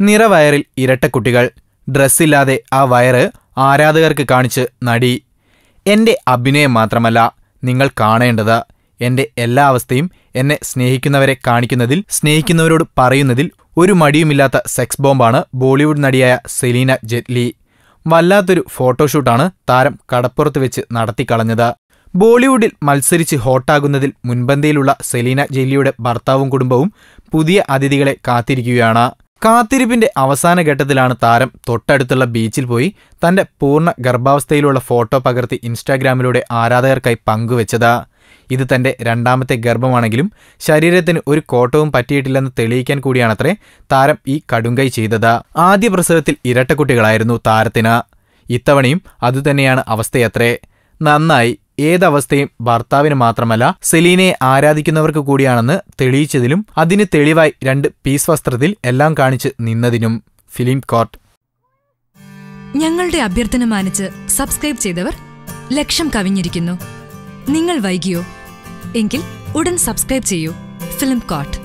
നിറവയറിൽ ഇരട്ടക്കുട്ടികൾ ഡ്രസ്സില്ലാതെ ആ വയറ് ആരാധകർക്ക് കാണിച്ച് നടി. എന്റെ അഭിനയം മാത്രമല്ല നിങ്ങൾ കാണേണ്ടത്. എന്റെ എല്ലാ അവസ്ഥയും എന്നെ സ്നേഹിക്കുന്നവരെ കാണിക്കുന്നതിൽ സ്നേഹിക്കുന്നവരോട് പറയുന്നതിൽ ഒരു മടിയുമില്ലാത്ത സെക്സ് ബോംബാണ് ബോളിവുഡ് നടിയായ സെലീന ജെറ്റ്ലി വല്ലാത്തൊരു ഫോട്ടോഷൂട്ടാണ് താരം കടപ്പുറത്ത് വെച്ച് നടത്തിക്കളഞ്ഞത്. ബോളിവുഡിൽ മത്സരിച്ച് ഹോട്ടാകുന്നതിൽ മുൻപന്തിയിലുള്ള സെലീന ജെല്ലിയുടെ ഭർത്താവും കുടുംബവും പുതിയ അതിഥികളെ കാത്തിരിക്കുകയാണ്. കാത്തിരിപ്പിന്റെ അവസാന ഘട്ടത്തിലാണ് താരം തൊട്ടടുത്തുള്ള ബീച്ചിൽ പോയി തന്റെ പൂർണ ഗർഭാവസ്ഥയിലുള്ള ഫോട്ടോ പകർത്തി ഇൻസ്റ്റാഗ്രാമിലൂടെ ആരാധകർക്കായി പങ്കുവച്ചത്. ഇത് തന്റെ രണ്ടാമത്തെ ഗർഭമാണെങ്കിലും ശരീരത്തിന് ഒരു കോട്ടവും പറ്റിയിട്ടില്ലെന്ന് തെളിയിക്കാൻ കൂടിയാണത്രേ താരം ഈ കടുങ്കൈ ചെയ്തത്. ആദ്യ പ്രസവത്തിൽ ഇരട്ടക്കുട്ടികളായിരുന്നു താരത്തിന്. ഇത്തവണയും അതുതന്നെയാണ് അവസ്ഥയത്രേ. നന്നായി ഏതവസ്ഥയും ഭർത്താവിന് മാത്രമല്ല സെലീനയെ ആരാധിക്കുന്നവർക്ക് കൂടിയാണെന്ന് തെളിയിച്ചതിലും അതിന് തെളിവായി രണ്ട് പീസ് വസ്ത്രത്തിൽ എല്ലാം കാണിച്ച് നിന്നതിനും ഫിലിം കോർട്ട്. ഞങ്ങളുടെ അഭ്യർത്ഥന മാനിച്ച് സബ്സ്ക്രൈബ് ചെയ്തവർ ലക്ഷം കവിഞ്ഞിരിക്കുന്നു. നിങ്ങൾ വൈകിയോ? എങ്കിൽ ഉടൻ സബ്സ്ക്രൈബ് ചെയ്യൂ ഫിലിം കോട്ട്